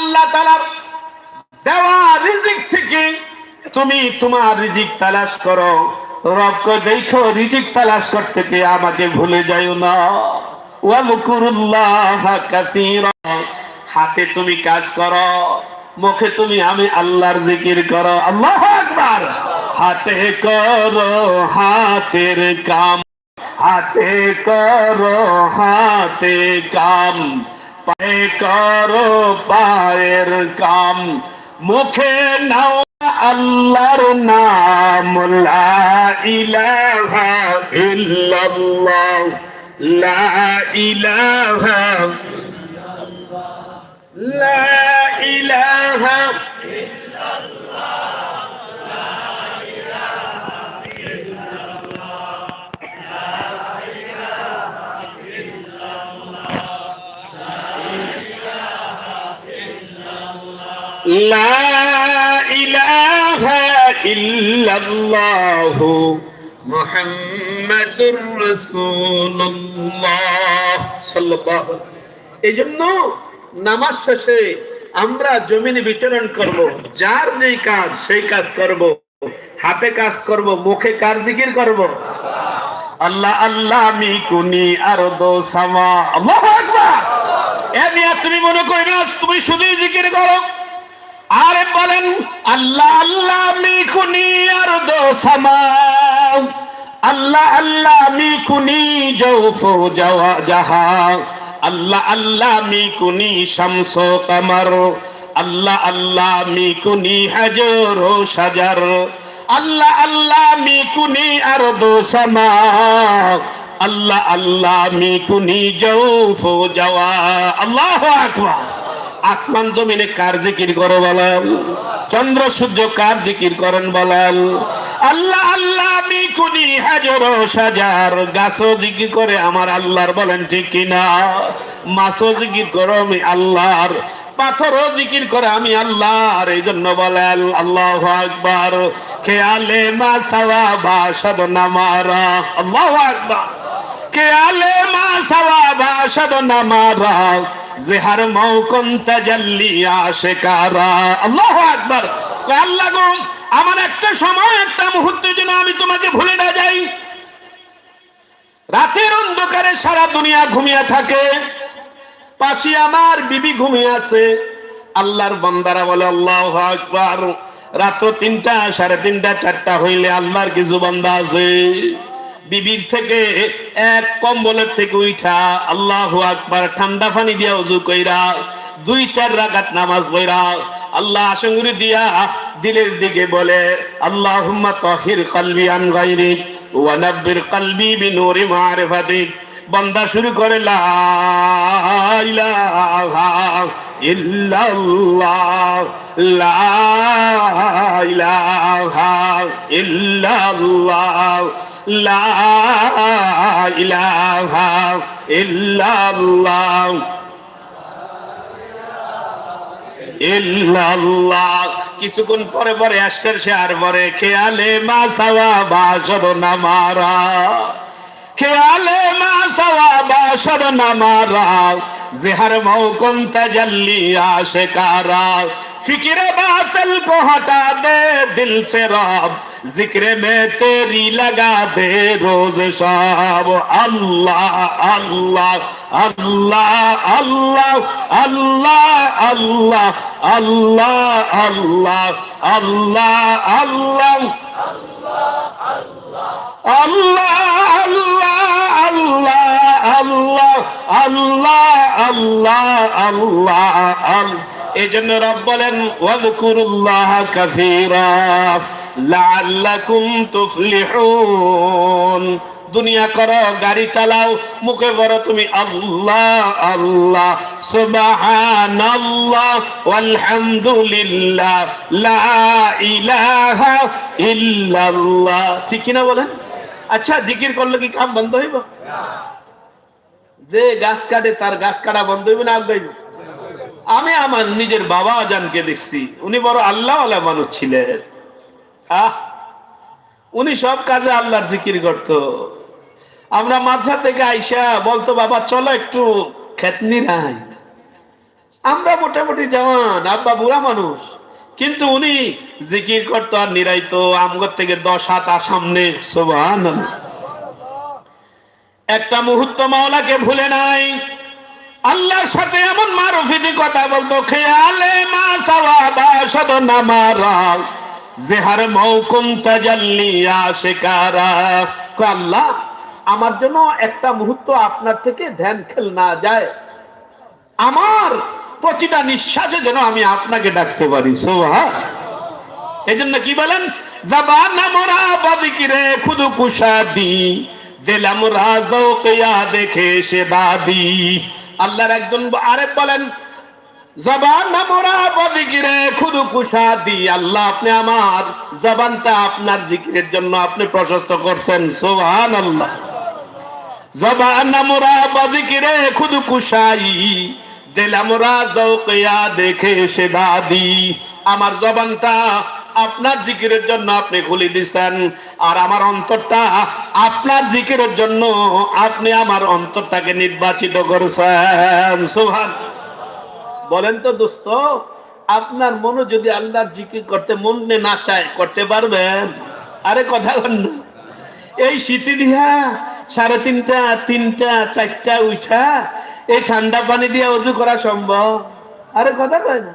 আল্লাহ তালার দেওয়া রিজিক থেকে তুমি তোমার রিজিক তালাশ করো। রবকে দেখো, রিজিক তালাশ করতে গিয়ে আমাকে ভুলে যাইও না। হাতে তুমি কাজ করো, মুখে তুমি আমি আল্লাহর জিকির করো। আল্লাহ আকবার! হাতে করো হাতের কাম। হাতে করো হাতে কাম। পায়ে করো পায়ের কাম। মুখে নাও আল্লাহর নাম লা ইলাহা ইলাহা لا إله إلا الله محمد رسول الله صلى الله এই জন্য নামাজ শেষে আমরা জমিনে বিচরণ করব যার যেই কাজ সেই কাজ করব হাতে কাজ করব মুখে কার জিকির করব আল্লাহ আল্লাহ মি কুনি আর দো সামা আল্লাহু আকবার এ নিয়ে তুমি মনে করি না তুমি শুধুই জিকির করো আরে বলেন, আল্লাহ আল্লাহ মি কুনি আর দো সামা আল্লাহ আল্লাহ মি কুনি জৌফো জাওয়া জাহা আল্লাহ আল্লাহ মি কুনি শামস কামার আল্লাহ আল্লাহ মি কুনি হাজর সাজার। আল্লাহ আল্লাহ মি কুনি আর দো সামা আল্লাহ আল্লাহ মি কুনি জৌফো জাওয়া আল্লাহু আকবার। আসমান জমিনে কার জিকির করো বলেন? চন্দ্র, সূর্য কার জিকির করেন বলেন? আল্লাহ আল্লাহ আমি কুনি হাজার সাজার। গাছও জিকির করে আমার আল্লাহর বলেন, ঠিক কিনা মাছও জিকির করো আমি আল্লাহর। পাথরও জিকির করে আমি আল্লাহর, এই জন্য বলেন, আল্লাহ আকবার। খেয়ালে মা সাওয়া বাসাদ নামারা আল্লাহ আকবার। খেয়ালে মা সাওয়া বাসাদ নামারা জেহার মৌকম তাজাল্লি আশেকারা। আল্লাহ আকবার। আল্লাহ গো, আমার একটা সময়, একটা মুহূর্তে যেন আমি তোমাকে ভুলে না যাই। রাতের অন্ধকারে সারা দুনিয়া ঘুমিয়ে থাকে। পাশে আমার বিবি ঘুমিয়ে আছে। আল্লাহর বান্দারা বলে, আল্লাহ আকবার। রাত্র তিনটা, সাড়ে তিনটা, চারটা হইলে আল্লাহর কিছু বান্দা আছে। বিবির থেকে, এক কম্বলের থেকে উঠা আল্লাহ আকবার ঠান্ডা পানি দিয়া উজু কইরা, দুই চার রাকাত নামাজ পড়া। আল্লাহ আশঙ্গুরি দিয়া দিলের দিকে বলে আল্লাহ তাহির কলবি আন গায়রিক, ওয়া নাব্বির কলবি বিনূরি মারিফাতিক। বান্দা শুরু করে, লা illallah la ilaha illallah la ilaha illallah ইল্লাল্লাহ। কিছুক্ষণ পরে পরে আসছে, সে আর পরে খেয়ালে মা সাওয়া বাসর না মারা খেয়ালে মা সাওয়া বাসর না মারা জেহার মৌকন তাজাল্লি আশেকারা ফিকিরে বাতল কো হটা দে দিল সে রব জিক্রে মে তেরি লাগা দে রোজ সব আল্লাহ আল্লাহ আল্লাহ আল্লাহ আল্লাহ আল্লাহ আল্লাহ আল্লাহ আল্লাহ আল্লাহ আল্লাহ আল্লাহ আল্লাহ আল্লাহ আল্লাহ আল্লাহ আল্লাহ এই জন্য রব বলেন, ওয়াজকুরুল্লাহ কাসীরা লাআল্লাকুম তুফলিহুন। দুনিয়া করো, গাড়ি চালাও, মুখে বড় তুমি আল্লাহ আল্লাহ। সুবহানাল্লাহ, ওয়ালহামদুলিল্লাহ, লা ইলাহা ইল্লাল্লাহ। ঠিক কি না বলেন? আচ্ছা জিকির করলে কি কাম বন্ধ হইব? যে গাছ কাটে তার গাছ কাটা বন্ধ হইব না আগাইব? আমি আমার নিজের বাবা আজানকে দেখছি। উনি বড় আল্লাহ মানুষ ছিলেন। আহ, উনি সব কাজে আল্লাহর জিকির করতো। আমরা মাঝা থেকে আইসা বলতো, বাবা, চলো একটু খেতনি নাই আমরা মোটামুটি জওয়ান, আব্বা বুড়া মানুষ। কিন্তু উনি জিকির করতো আর নিরাইতো, আমগর থেকে দশ হাত সামনে সোভান একটা মুহূর্ত মাওলাকে ভুলে নাই। আল্লাহর সাথে এমন মারুফিদি কথা বলতো, খেয়ালে মা সাওয়াবা সদ নামারা জেহার মৌকুম তাজাল্লিয়া শেকারা। আল্লাহ, আমার জন্য একটা মুহূর্ত আপনার থেকে ধ্যান খেল না যায়। আমার প্রতিটা নিঃশ্বাসে যেন আমি আপনাকে ডাকতে পারি। সোহা এই জন্য কি বলেন? জবান মোরা বাদিকিরে খুদু কুশাদি দিলাম দেখে সে বাদি। আল্লাহর একজন আরেক বলেন আল্লাহ আপনি আমার আপনার জন্য আপনি প্রশস্ত করছেন। সোহান আল্লাহ জবান রাজৌকিয়া দেখে সে বাদি। আমার জবানটা আপনার জিকিরের জন্য আপনি খুলে দিছেন। আর আমার অন্তরটা, আপনার জিকিরের জন্য আপনি আমার অন্তরটাকে নির্বাচিত করেছেন। সুভান বলেন তো দোস্ত, আপনার মনে যদি আল্লাহর জিকির করতে মনে না চায়, করতে পারবেন আরে কথা বল এই শীতে দিয়া সাড়ে তিনটা তিনটা, চারটা উঠা এই ঠান্ডা পানি দিয়ে অজু করা সম্ভব? আরে কথা কয় না।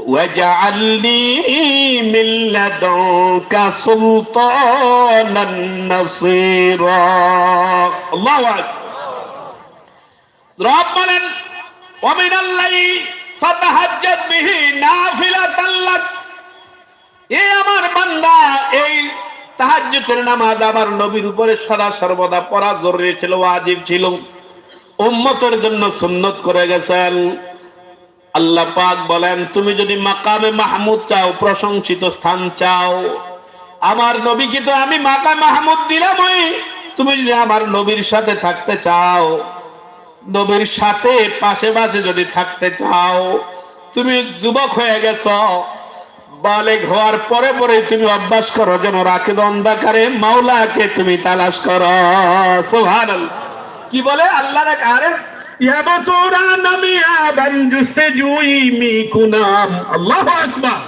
واجعلني من لدنك سلطانا نصيرا الله أكبر রব বলেন ومن الليل فتهجد به نافلة لك এ আমার বান্দা এই তাহাজ্জুদের নামাজ আমার নবীর উপরে সদা সর্বদা পড়া জরুরি ছিল ওয়াজিব ছিল উম্মতের জন্য সুন্নত করে গেছেন আল্লাহ পাক বলেন, তুমি যদি মাকামে মাহমুদ চাও, প্রশংসিত স্থান চাও। আমার নবীকে তো আমি মাকাম মাহমুদ দিলাম তুমি যদি আমার নবীর সাথে থাকতে চাও, নবীর সাথে পাশে পাশে যদি থাকতে চাও, তুমি যুবক হয়ে গেছ, বালেগ হওয়ার পরে পরে তুমি অভ্যাস করো, যেন রাখে অন্ধকারে মাওলাকে তুমি তালাশ করো। সোহান কি বলে আল্লাহ রে আরে ইয়াবতুরা নামিয়া বানজুস্তে জুই মি কুনাম। আল্লাহু আকবার।